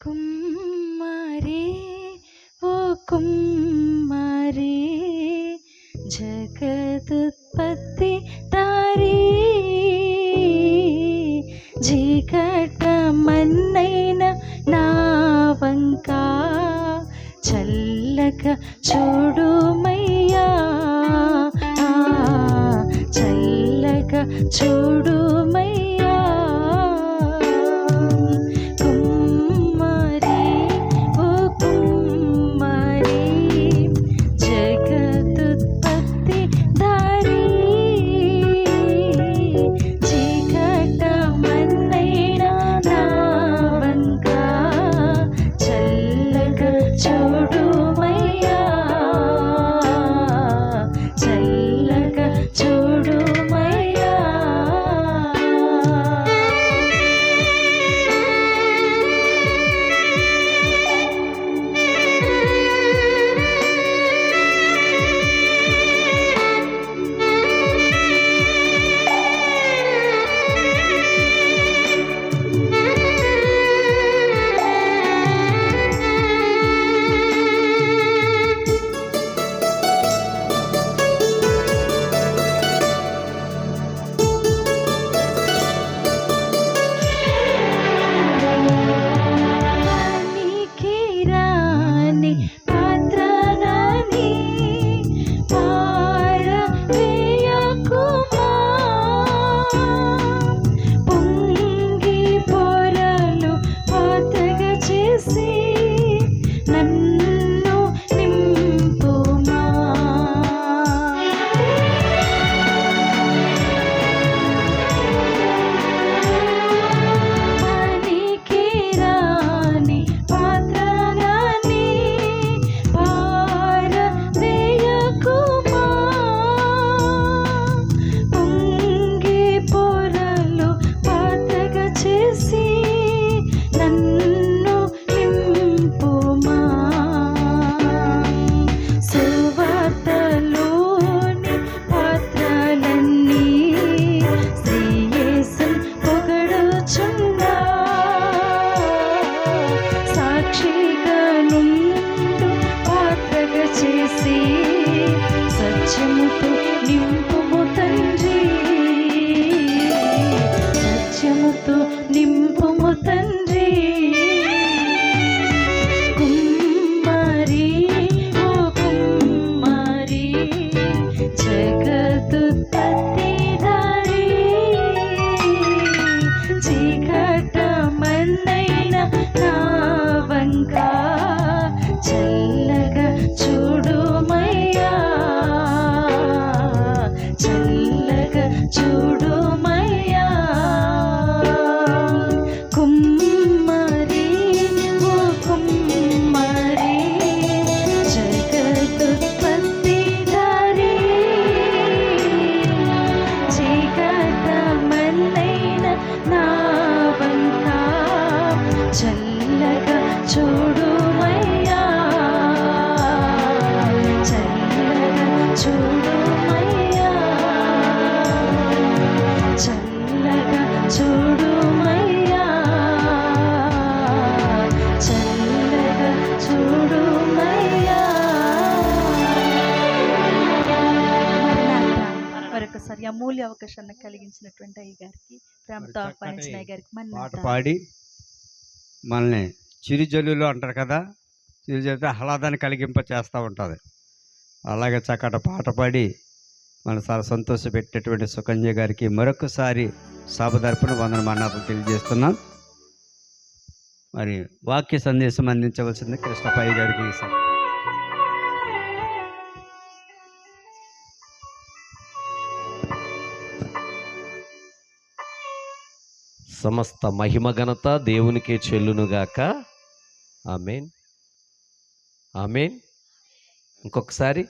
కుమ్మరి ఓ కుమ్మరి జగదుత్పత్తి దారి జీకటమన్నైన నా వంక చల్లక చూడుమయ్యా చల్లక చూడుమయ్యా చల్లగా చూడుమయ్యా. చల్లగా చూడుమయ్యా. చల్లగా చూడుమయ్యా. చల్లగా చూడుమయ్యా. మరొకసారి అమూల్య అవకాశాన్ని కలిగించినటువంటి అయ్య గారికి ప్రేమతో ఆహ్వానించిన అయ్య గారికి పాట మన్నాత. పాడి మనల్ని చిరుజల్లులు అంటారు కదా చిరుజల్లితే ఆహ్లాదాన్ని కలిగింప చేస్తూ ఉంటుంది. అలాగే చక్కటి పాట పాడి మన చాలా సంతోషపెట్టేటువంటి సుకన్య గారికి మరొకసారి సభదర్పున వందన మన్నాపులు తెలియజేస్తున్నాం. మరి వాక్య సందేశం అందించవలసింది కృష్ణపాయి గారికి. సమస్త మహిమ ఘనత దేవునికే చెల్లునుగాక. ఆమెన్. ఆమెన్. ఇంకొకసారి.